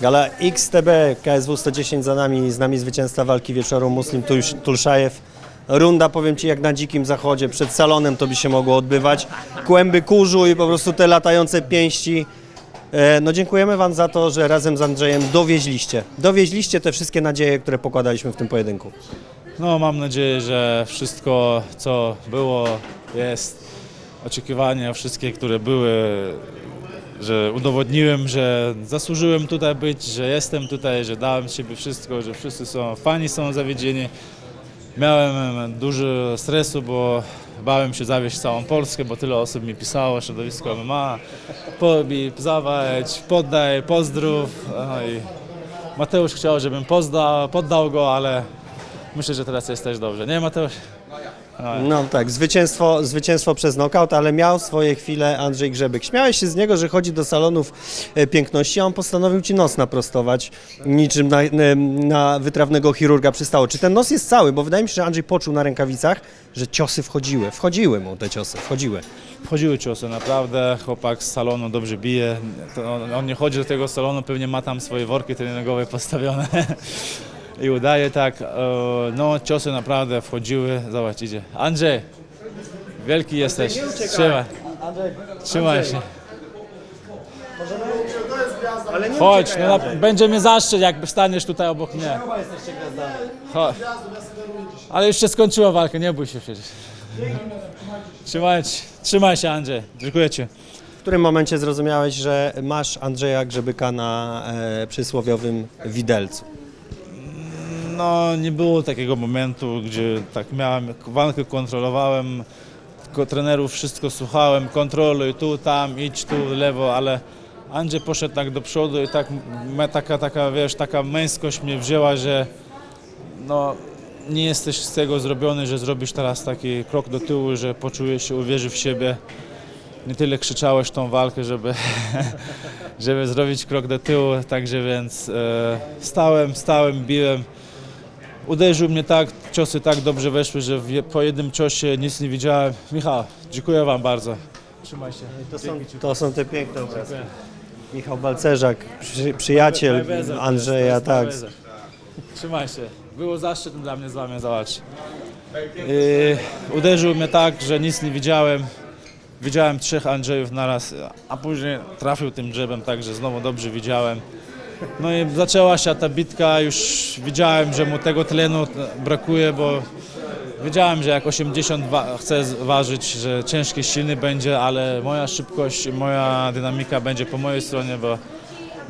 Gala XTB, KSW 110 za nami, z nami zwycięzca walki wieczoru Muslim Tulsz- Tulszajew. Runda, powiem Ci, jak na dzikim zachodzie, przed salonem to by się mogło odbywać. Kłęby kurzu i po prostu te latające pięści. E, No dziękujemy Wam za to, że razem z Andrzejem dowieźliście. Dowieźliście te wszystkie nadzieje, które pokładaliśmy w tym pojedynku. No, mam nadzieję, że wszystko, co było, jest. Oczekiwania wszystkie, które były, że udowodniłem, że zasłużyłem tutaj być, że jestem tutaj, że dałem z siebie wszystko, że wszyscy są, fani są zawiedzieni. Miałem dużo stresu, bo bałem się zawieść całą Polskę, bo tyle osób mi pisało, środowisko MMA, pobij, zawadź, poddaj, pozdrów. No i Mateusz chciał, żebym poddał go, ale myślę, że teraz jest też dobrze. Nie, Mateusz? No tak, zwycięstwo, zwycięstwo przez knockout, ale miał swoje chwile Andrzej Grzebyk. Śmiałeś się z niego, że chodzi do salonów e, piękności, a on postanowił ci nos naprostować, niczym na, na- na wytrawnego chirurga przystało. Czy ten nos jest cały? Bo wydaje mi się, że Andrzej poczuł na rękawicach, że ciosy wchodziły. Wchodziły mu te ciosy, wchodziły. Wchodziły ciosy, naprawdę. Chłopak z salonu dobrze bije. To on, on nie chodzi do tego salonu, pewnie ma tam swoje worki treningowe postawione. I udaje tak. E, No, ciosy naprawdę wchodziły. Zobacz, idzie. Andrzej, wielki jesteś. Trzymaj. Trzymaj się. Chodź, no, będzie mnie zaszczyt, jak staniesz tutaj obok mnie. Chodź. Ale już się skończyła walka, nie bój się przecież. Trzymaj, trzymaj się Andrzej, dziękuję Ci. W którym momencie zrozumiałeś, że masz Andrzeja Grzebyka na e, przysłowiowym widelcu? No nie było takiego momentu, gdzie tak miałem, walkę kontrolowałem, tylko trenerów wszystko słuchałem, kontroluj tu, tam, idź tu, lewo, ale Andrzej poszedł tak do przodu i tak me- taka, taka, wiesz, taka męskość mnie wzięła, że no nie jesteś z tego zrobiony, że zrobisz teraz taki krok do tyłu, że poczujesz się, uwierzysz w siebie. Nie tyle krzyczałeś tą walkę, żeby, żeby zrobić krok do tyłu, także więc e, stałem, stałem, biłem. Uderzył mnie tak, ciosy tak dobrze weszły, że w po jednym ciosie nic nie widziałem. Michał, dziękuję Wam bardzo. Trzymaj się. To są, to są te piękne obrazki. Michał Balcerzak, przy, przyjaciel Andrzeja, tak. Trzymaj się. Było zaszczyt dla mnie z Wami zobaczyć. Yy, uderzył mnie tak, że nic nie widziałem. Widziałem trzech Andrzejów naraz, a później trafił tym drzewem, także znowu dobrze widziałem. No i zaczęła się ta bitka, już widziałem, że mu tego tlenu brakuje, bo wiedziałem, że jak 80 wa- chce z- ważyć, że ciężki, silny będzie, ale moja szybkość i moja dynamika będzie po mojej stronie, bo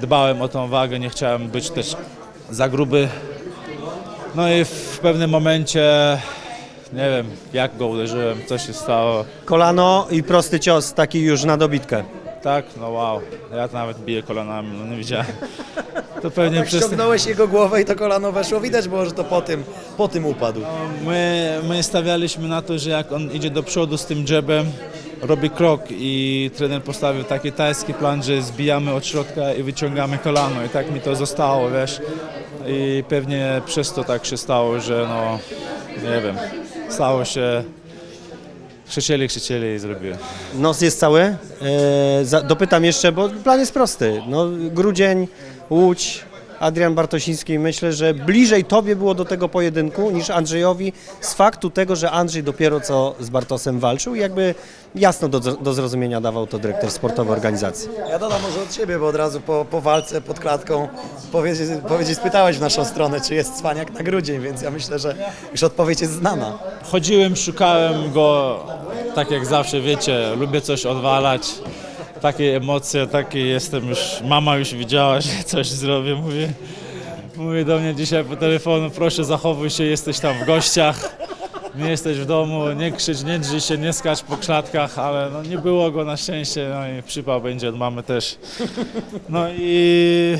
dbałem o tą wagę, nie chciałem być też za gruby. No i w pewnym momencie, nie wiem jak go uderzyłem, co się stało. Kolano i prosty cios, taki już na dobitkę. Tak, no wow, ja nawet biję kolanami, no nie widziałem. To pewnie przez... Ściągnąłeś jego głowę i to kolano weszło. Widać było, że to po tym, po tym upadł. My, my stawialiśmy na to, że jak on idzie do przodu z tym dżebem, robi krok i trener postawił taki tajski plan, że zbijamy od środka i wyciągamy kolano i tak mi to zostało, wiesz. I pewnie przez to tak się stało, że no, nie wiem, stało się, krzyczeli, krzyczeli i zrobiłem. Nos jest cały. E, za, dopytam jeszcze, bo plan jest prosty. No, grudzień, Łódź, Adrian Bartosiński. Myślę, że bliżej tobie było do tego pojedynku niż Andrzejowi z faktu tego, że Andrzej dopiero co z Bartosem walczył i jakby jasno do, do zrozumienia dawał to dyrektor sportowy organizacji. Ja dodam może od siebie, bo od razu po, po walce pod klatką powiedzieć, powiedzieć, spytałeś w naszą stronę, czy jest cwaniak na grudzień, więc ja myślę, że już odpowiedź jest znana. Chodziłem, szukałem go, tak jak zawsze wiecie, lubię coś odwalać. Takie emocje, takie jestem już, mama już widziała, że coś zrobię, mówi, mówi do mnie dzisiaj po telefonu, proszę zachowuj się, jesteś tam w gościach, nie jesteś w domu, nie krzycz, nie drzyj się, nie skacz po klatkach, ale no nie było go na szczęście, no i przypał będzie od mamy też. No i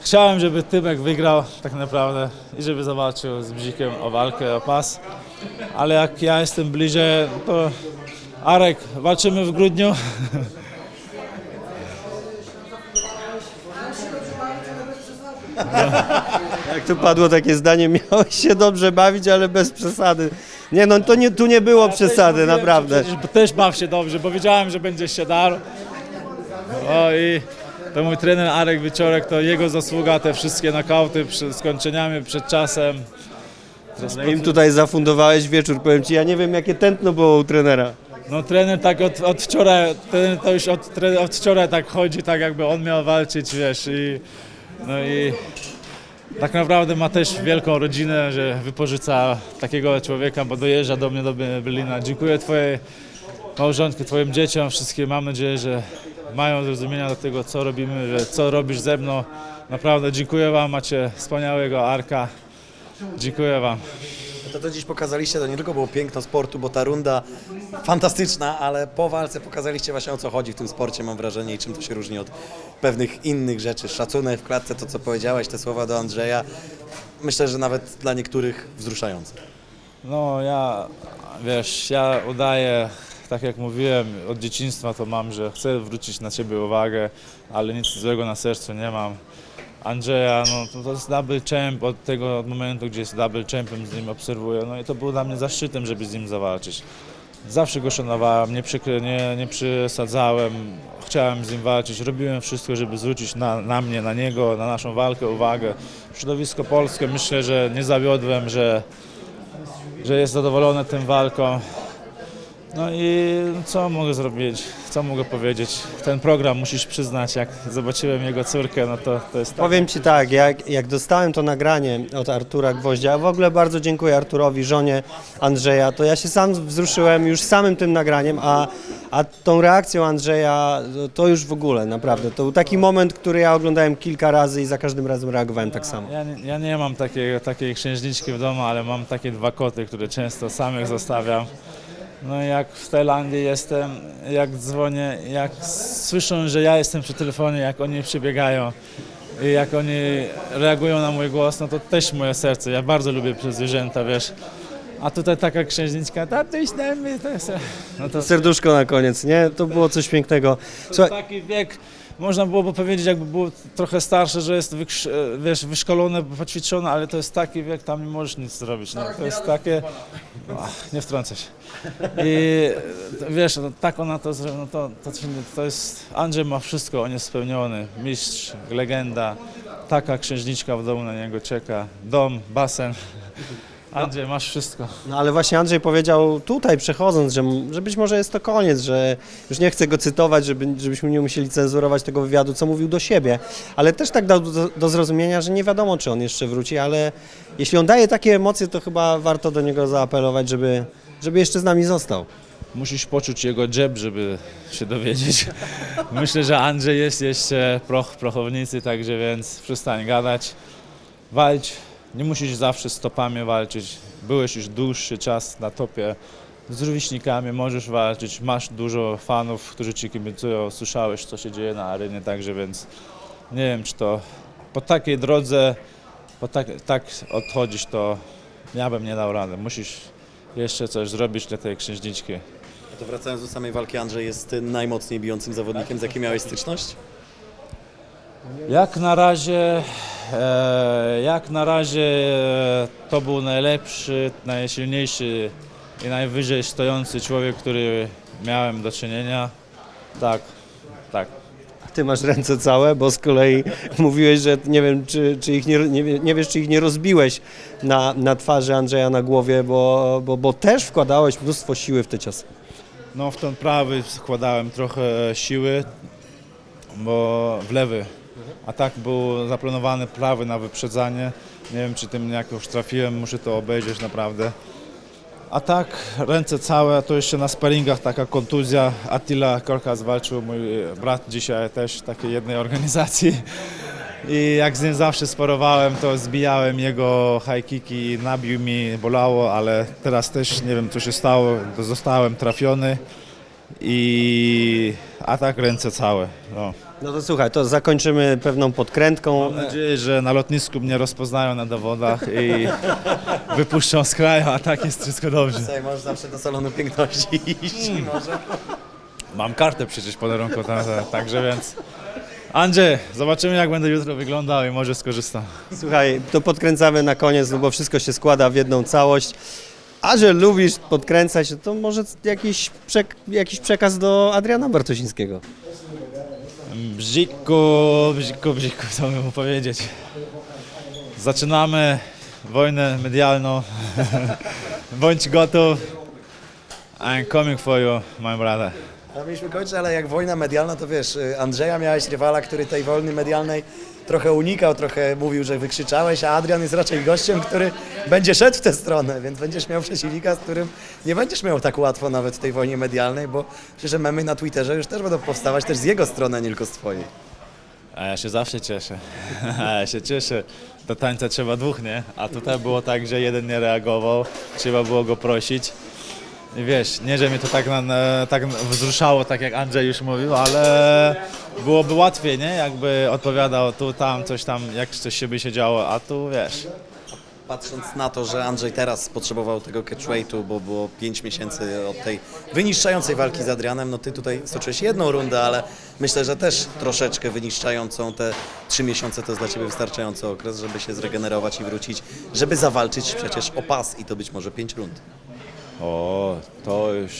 Chciałem, żeby Tymek wygrał tak naprawdę i żeby zawalczył z Bzikiem o walkę o pas, ale jak ja jestem bliżej, to Arek, walczymy w grudniu. Jak tu padło takie zdanie, miałeś się dobrze bawić, ale bez przesady. Nie no, to nie, tu nie było przesady, naprawdę. Przecież też baw się dobrze, bo wiedziałem, że będziesz się darł. O i to mój trener Arek Wieczorek, to jego zasługa, te wszystkie nakauty przed skończeniami, przed czasem. No im tutaj zafundowałeś wieczór, powiem Ci, ja nie wiem jakie tętno było u trenera. No trener tak od, od wczoraj, trener to już od, od wczoraj tak chodzi, tak jakby on miał walczyć, wiesz, i no i tak naprawdę ma też wielką rodzinę, że wypożyca takiego człowieka, bo dojeżdża do mnie do Berlina. Dziękuję twojej małżonki, twoim dzieciom, wszystkim. Mam nadzieję, że mają zrozumienia do tego, co robimy, że co robisz ze mną. Naprawdę dziękuję wam, macie wspaniałego Arka. Dziękuję wam. To, co dziś pokazaliście, to nie tylko było piękno sportu, bo ta runda fantastyczna, ale po walce pokazaliście właśnie o co chodzi w tym sporcie, mam wrażenie, i czym to się różni od pewnych innych rzeczy. Szacunek w klatce, to co powiedziałeś, te słowa do Andrzeja, myślę, że nawet dla niektórych wzruszające. No ja, wiesz, ja udaję, tak jak mówiłem, od dzieciństwa to mam, że chcę wrócić na Ciebie uwagę, ale nic złego na sercu nie mam. Andrzeja, no to, to jest double champ od tego od momentu, gdzie jest double champem, z nim obserwuję, no i to było dla mnie zaszczytem, żeby z nim zawalczyć. Zawsze go szanowałem, nie, przykry, nie, nie przesadzałem, chciałem z nim walczyć, robiłem wszystko, żeby zwrócić na, na mnie, na niego, na naszą walkę uwagę. Środowisko polskie, myślę, że nie zawiodłem, że że jest zadowolony tym walką. No i co mogę zrobić? Co mogę powiedzieć? Ten program musisz przyznać, jak zobaczyłem jego córkę, no to, to jest tak. Powiem Ci tak, jak, jak dostałem to nagranie od Artura Gwoździa, w ogóle bardzo dziękuję Arturowi, żonie Andrzeja, to ja się sam wzruszyłem już samym tym nagraniem, a, a tą reakcją Andrzeja to już w ogóle, naprawdę. To był taki moment, który ja oglądałem kilka razy i za każdym razem reagowałem tak samo. Ja, nie- ja nie mam takiej, takiej księżniczki w domu, ale mam takie dwa koty, które często samych zostawiam. No jak w Tajlandii jestem, jak dzwonię, jak słyszą, że ja jestem przy telefonie, jak oni przybiegają i jak oni reagują na mój głos, no to też moje serce. Ja bardzo lubię zwierzęta, wiesz. A tutaj taka księżniczka, tatuś na mnie, to jest... No to Serduszko na koniec, nie? To było coś pięknego. Słuchaj, taki wiek, można byłoby powiedzieć, jakby był trochę starszy, że jest e, wiesz, wyszkolony, poćwiczony, ale to jest taki wiek, tam nie możesz nic zrobić. No, to jest takie... Ach, nie wtrącę się. I wiesz, no, tak ona to zrobiła, no to, to, to jest... Andrzej ma wszystko, on jest spełniony. Mistrz, legenda, taka księżniczka w domu na niego czeka, dom, basen. Andrzej, masz wszystko. No ale właśnie Andrzej powiedział tutaj przechodząc, że, że być może jest to koniec, że już nie chcę go cytować, żeby, żebyśmy nie musieli cenzurować tego wywiadu, co mówił do siebie, ale też tak dał do, do zrozumienia, że nie wiadomo, czy on jeszcze wróci, ale jeśli on daje takie emocje, to chyba warto do niego zaapelować, żeby, żeby jeszcze z nami został. Musisz poczuć jego dżeb, żeby się dowiedzieć. Myślę, że Andrzej jest jeszcze proch, prochownicy, także więc przestań gadać. Walcz. Nie musisz zawsze stopami walczyć. Byłeś już dłuższy czas na topie. Z rówieśnikami możesz walczyć. Masz dużo fanów, którzy ci kibicują. Słyszałeś, co się dzieje na arenie, także więc nie wiem, czy to po takiej drodze, po tak, tak odchodzić, to ja bym nie dał rady. Musisz jeszcze coś zrobić dla tej księżniczki. To wracając do samej walki, Andrzej jest najmocniej bijącym zawodnikiem, z jakim miałeś styczność? Jak na razie, jak na razie e, to był najlepszy, najsilniejszy i najwyżej stojący człowiek, który miałem do czynienia. Tak, tak. Ty masz ręce całe, bo z kolei mówiłeś, że nie wiem, czy, czy ich nie, nie, nie wiesz, czy ich nie rozbiłeś na, na twarzy Andrzeja na głowie, bo, bo, bo też wkładałeś mnóstwo siły w te ciosy. No w ten prawy składałem trochę siły, bo w lewy. A tak był zaplanowany prawy na wyprzedzanie. Nie wiem, czy tym jakoś trafiłem, muszę to obejrzeć naprawdę. A tak, ręce całe, to jeszcze na sparingach taka kontuzja. Attila Korka zwalczył, mój brat dzisiaj też w takiej jednej organizacji. I jak z nim zawsze sporowałem, to zbijałem jego high kicki, nabił mi, bolało, ale teraz też nie wiem co się stało, zostałem trafiony i a tak ręce całe. No. No to słuchaj, to zakończymy pewną podkrętką. Mam nadzieję, że na lotnisku mnie rozpoznają na dowodach i wypuszczą z kraju, a tak jest wszystko dobrze. Słuchaj, możesz zawsze do salonu piękności iść, może. Mam kartę przecież pod ręką, ta- ta- także więc... Andrzej, zobaczymy jak będę jutro wyglądał i może skorzystam. Słuchaj, to podkręcamy na koniec, no bo wszystko się składa w jedną całość. A że lubisz podkręcać, to może jakiś, przek- jakiś przekaz do Adriana Bartosińskiego. Bziku, bziku, bziku, co mu powiedzieć. Zaczynamy wojnę medialną. Bądź gotów. I'm coming for you, my brother. A mieliśmy kończyć, ale jak wojna medialna, to wiesz, y, Andrzeja miałeś rywala, który tej wojny medialnej trochę unikał, trochę mówił, że wykrzyczałeś, a Adrian jest raczej gościem, który będzie szedł w tę stronę, więc będziesz miał przeciwnika, z którym nie będziesz miał tak łatwo nawet w tej wojnie medialnej, bo przecież memy na Twitterze już też będą powstawać też z jego strony, a nie tylko z twojej. A ja się zawsze cieszę. A ja się cieszę. Do tańca trzeba dwóch, nie? A tutaj było tak, że jeden nie reagował, trzeba było go prosić. I wiesz, nie, że mnie to tak, na, tak wzruszało, tak jak Andrzej już mówił, ale byłoby łatwiej, nie? Jakby odpowiadał tu, tam, coś tam, jak coś się by się działo, a tu wiesz. Patrząc na to, że Andrzej teraz potrzebował tego catchweightu, bo było 5 miesięcy od tej wyniszczającej walki z Adrianem, no ty tutaj stoczyłeś jedną rundę, ale myślę, że też troszeczkę wyniszczającą. Te 3 miesiące to jest dla ciebie wystarczający okres, żeby się zregenerować i wrócić, żeby zawalczyć przecież o pas i to być może 5 rund. O, to już,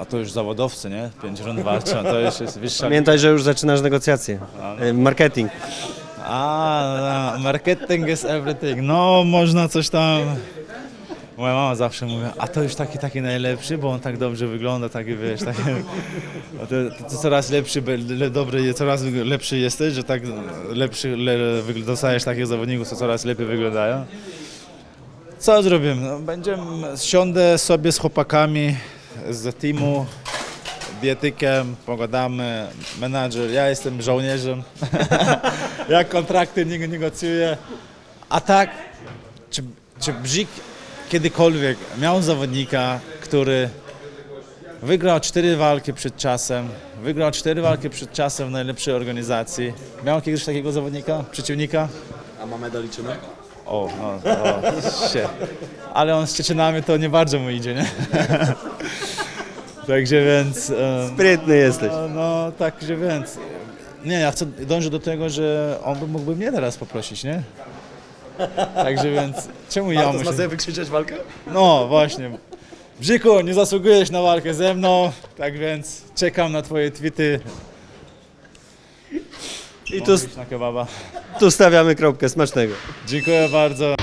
a to już zawodowcy, nie? Pięć rund walczą, to już jest wyższa Pamiętaj, że już zaczynasz negocjacje. E, Marketing. A, no, marketing is everything. No, można coś tam. Moja mama zawsze mówi, a to już taki, taki najlepszy, bo on tak dobrze wygląda, taki wiesz, taki, a to, to, to coraz lepszy, be- le, dobry, coraz lepszy jesteś, że tak lepszy, le, dostajesz takich zawodników, co coraz lepiej wyglądają. Co zrobimy? No, będziemy, siądę sobie z chłopakami z teamu, dietykiem, pogadamy, menadżer, ja jestem żołnierzem, ja kontrakty nie negocjuję. A tak, czy, czy Bzik kiedykolwiek miał zawodnika, który wygrał cztery walki przed czasem, wygrał cztery walki przed czasem w najlepszej organizacji. Miał kiedyś takiego zawodnika, przeciwnika? A mamy liczymy? O, no, o, się. Ale on z Czeczynami to nie bardzo mu idzie, nie? Także więc... Sprytny jesteś. no, no, także więc. Nie, ja chcę, dążę do tego, że on by mógłby mnie teraz poprosić, nie? Także więc, czemu ja muszę... wykrzyczeć walkę? No, właśnie. Brzyku, nie zasługujesz na walkę ze mną, tak więc czekam na twoje tweety. I tu, tu stawiamy kropkę. Smacznego. Dziękuję bardzo.